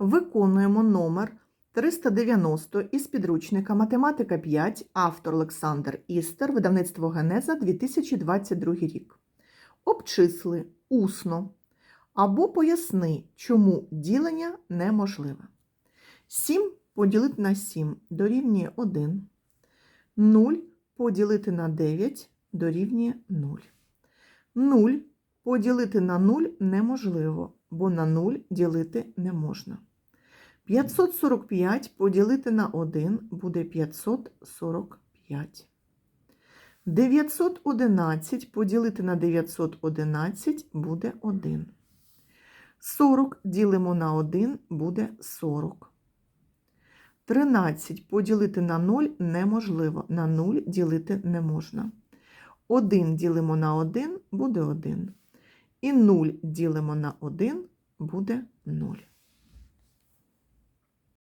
Виконуємо номер 390 із підручника Математика 5, автор Олександр Істер, видавництво Генеза 2022 рік. Обчисли усно або поясни, чому ділення неможливе. 7 поділити на 7 дорівнює 1. 0 поділити на 9 дорівнює 0. 0 поділити на 0 неможливо, бо на 0 ділити не можна. 545 поділити на 1 буде 545. 911 поділити на 911 буде 1. 40 ділимо на 1 буде 40. 13 поділити на 0 неможливо. На 0 ділити не можна. 1 ділимо на 1 буде 1. І 0 ділимо на 1 буде 0.